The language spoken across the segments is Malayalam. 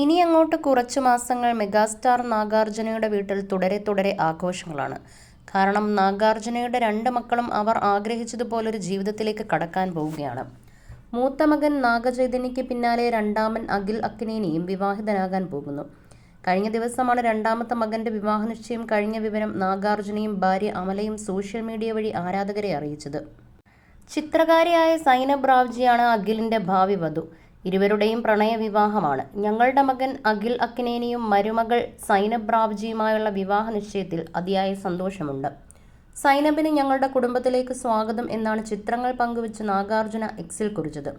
ഇനി അങ്ങോട്ട് കുറച്ച് മാസങ്ങൾ മെഗാസ്റ്റാർ നാഗാർജുനയുടെ വീട്ടിൽ തുടരെ തുടരെ ആഘോഷങ്ങളാണ്. കാരണം നാഗാർജുനയുടെ രണ്ട് മക്കളും അവർ ആഗ്രഹിച്ചതുപോലൊരു ജീവിതത്തിലേക്ക് കടക്കാൻ പോവുകയാണ്. മൂത്ത മകൻ നാഗചൈതന്യയ്ക്ക് പിന്നാലെ രണ്ടാമൻ അഖിൽ അക്കിനേനിയും വിവാഹിതനാകാൻ പോകുന്നു. കഴിഞ്ഞ ദിവസമാണ് രണ്ടാമത്തെ മകന്റെ വിവാഹ നിശ്ചയം കഴിഞ്ഞ വിവരം നാഗാർജുനയും ഭാര്യ അമലയും സോഷ്യൽ മീഡിയ വഴി ആരാധകരെ അറിയിച്ചത്. ചിത്രകാരിയായ സൈനബ് റാവ്ജിയാണ് അഖിലിന്റെ ഭാവി വധു. ഇരുവരുടെയും പ്രണയ വിവാഹമാണ് ഞങ്ങളുടെ മകൻ അഖിൽ അക്കിനേനിയും മരുമകൾ സൈനബ് റാവ്ജിയുമായുള്ള വിവാഹ നിശ്ചയത്തിൽ അതിയായ സന്തോഷമുണ്ട്. സൈനബിന് ഞങ്ങളുടെ കുടുംബത്തിലേക്ക് സ്വാഗതം എന്നാണ് ചിത്രങ്ങൾ പങ്കുവച്ച് നാഗാർജുന എക്സിൽ കുറിച്ചത്.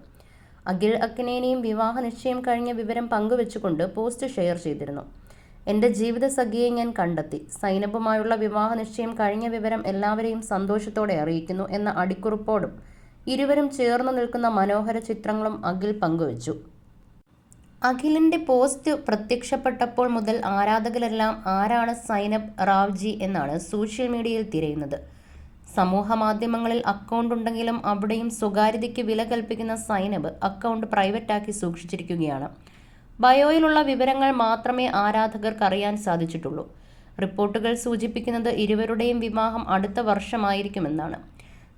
അഖിൽ അക്കിനേനിയും വിവാഹ നിശ്ചയം കഴിഞ്ഞ വിവരം പങ്കുവെച്ചുകൊണ്ട് പോസ്റ്റ് ഷെയർ ചെയ്തിരുന്നു. എന്റെ ജീവിത സഖിയെ ഞാൻ കണ്ടെത്തി. സൈനബുമായുള്ള വിവാഹ നിശ്ചയം കഴിഞ്ഞ വിവരം എല്ലാവരെയും സന്തോഷത്തോടെ അറിയിക്കുന്നു എന്ന അടിക്കുറിപ്പോടും ഇരുവരും ചേർന്നു നിൽക്കുന്ന മനോഹര ചിത്രങ്ങളും അഖിൽ പങ്കുവച്ചു. അഖിലിന്റെ പോസ്റ്റ് പ്രത്യക്ഷപ്പെട്ടപ്പോൾ മുതൽ ആരാധകരെല്ലാം ആരാണ് സൈനബ് റാവ്ജി എന്നാണ് സോഷ്യൽ മീഡിയയിൽ തിരയുന്നത്. സമൂഹ മാധ്യമങ്ങളിൽ അക്കൗണ്ട് ഉണ്ടെങ്കിലും അവിടെയും സ്വകാര്യതയ്ക്ക് വില കൽപ്പിക്കുന്ന സൈനബ് അക്കൗണ്ട് പ്രൈവറ്റാക്കി സൂക്ഷിച്ചിരിക്കുകയാണ്. ബയോയിലുള്ള വിവരങ്ങൾ മാത്രമേ ആരാധകർക്ക് അറിയാൻ സാധിച്ചിട്ടുള്ളൂ. റിപ്പോർട്ടുകൾ സൂചിപ്പിക്കുന്നത് ഇരുവരുടെയും വിവാഹം അടുത്ത വർഷമായിരിക്കുമെന്നാണ്.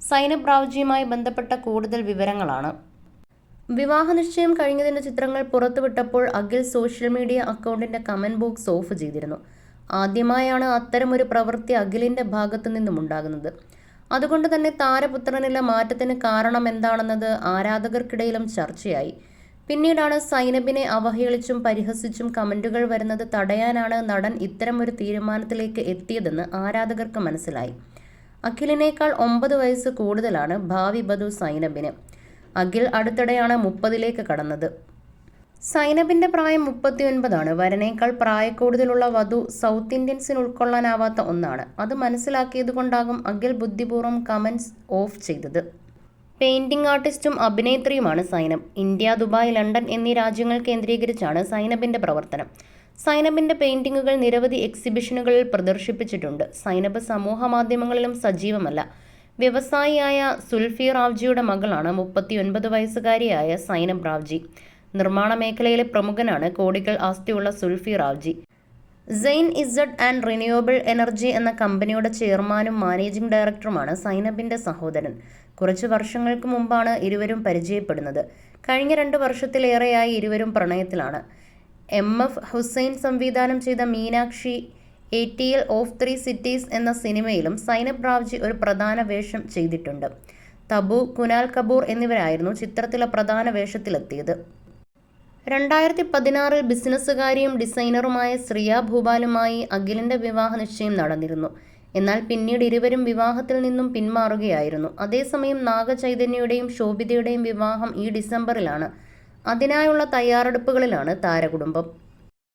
സൈനബ് റാവുജിയുമായി ബന്ധപ്പെട്ട കൂടുതൽ വിവരങ്ങളാണ്. വിവാഹ നിശ്ചയം കഴിഞ്ഞതിന്റെ ചിത്രങ്ങൾ പുറത്തുവിട്ടപ്പോൾ അഖിൽ സോഷ്യൽ മീഡിയ അക്കൗണ്ടിന്റെ കമന്റ് ബോക്സ് ഓഫ് ചെയ്തിരുന്നു. ആദ്യമായാണ് അത്തരമൊരു പ്രവൃത്തി അഖിലിന്റെ ഭാഗത്തു നിന്നും ഉണ്ടാകുന്നത്. അതുകൊണ്ട് തന്നെ താരപുത്രനിലെ മാറ്റത്തിന് കാരണം എന്താണെന്നത് ആരാധകർക്കിടയിലും ചർച്ചയായി. പിന്നീടാണ് സൈനബിനെ അവഹേളിച്ചും പരിഹസിച്ചും കമന്റുകൾ വരുന്നത് തടയാനാണ് നടൻ ഇത്തരമൊരു തീരുമാനത്തിലേക്ക് എത്തിയതെന്ന് ആരാധകർക്ക് മനസ്സിലായി. അഖിലിനേക്കാൾ ഒമ്പത് വയസ്സ് കൂടുതലാണ് ഭാവി ബധു സൈനബിന്. അഖിൽ അടുത്തിടെയാണ് മുപ്പതിലേക്ക് കടന്നത്. സൈനബിന്റെ പ്രായം മുപ്പത്തിയൊൻപതാണ്. വരനേക്കാൾ പ്രായക്കൂടുതലുള്ള വധു സൗത്ത് ഇന്ത്യൻസിന് ഉൾക്കൊള്ളാനാവാത്ത ഒന്നാണ്. അത് മനസ്സിലാക്കിയതുകൊണ്ടാകും അഖിൽ ബുദ്ധിപൂർവം കമൻസ് ഓഫ് ചെയ്തത്. പെയിന്റിംഗ് ആർട്ടിസ്റ്റും അഭിനേത്രിയുമാണ് സൈനബ് ഇന്ത്യ ദുബായ് ലണ്ടൻ എന്നീ രാജ്യങ്ങൾ കേന്ദ്രീകരിച്ചാണ് സൈനബിന്റെ പ്രവർത്തനം. സൈനബിന്റെ പെയിന്റിങ്ങുകൾ നിരവധി എക്സിബിഷനുകളിൽ പ്രദർശിപ്പിച്ചിട്ടുണ്ട്. സൈനബ് സമൂഹ മാധ്യമങ്ങളിലും സജീവമല്ല. വ്യവസായിയായ സുൽഫി റാവ്ജിയുടെ മകളാണ് മുപ്പത്തിയൊൻപത് വയസ്സുകാരിയായ സൈനബ് റാവ്ജി. നിർമ്മാണ മേഖലയിലെ പ്രമുഖനാണ് കോടികൾ ആസ്തിയുള്ള Zulfi Ravdjee. Zain Z and renewable energy എന്ന കമ്പനിയുടെ ചെയർമാനും മാനേജിംഗ് ഡയറക്ടറുമാണ് സൈനബിന്റെ സഹോദരൻ. കുറച്ച് വർഷങ്ങൾക്ക് മുമ്പാണ് ഇരുവരും പരിചയപ്പെടുന്നത്. കഴിഞ്ഞ രണ്ട് വർഷത്തിലേറെയായി ഇരുവരും പ്രണയത്തിലാണ്. എം എഫ് ഹുസൈൻ സംവിധാനം ചെയ്ത Meenaxi A T L of three cities എന്ന സിനിമയിലും സൈനബ് റാവ്ജി ഒരു പ്രധാന വേഷം ചെയ്തിട്ടുണ്ട്. തബു കുനാൽ കപൂർ എന്നിവരായിരുന്നു ചിത്രത്തിലെ പ്രധാന വേഷത്തിലെത്തിയത്. രണ്ടായിരത്തി പതിനാറിൽ ബിസിനസ്സുകാരിയും ഡിസൈനറുമായ ശ്രിയ ഭൂപാലുമായി അഖിലിന്റെ വിവാഹ നിശ്ചയം നടന്നിരുന്നു. എന്നാൽ പിന്നീട് ഇരുവരും വിവാഹത്തിൽ നിന്നും പിന്മാറുകയായിരുന്നു. അതേസമയം നാഗചൈതന്യയുടെയും ശോഭിതയുടെയും വിവാഹം ഈ ഡിസംബറിലാണ് അതിനായുള്ള തയ്യാറെടുപ്പുകളിലാണ് താരകുടുംബം.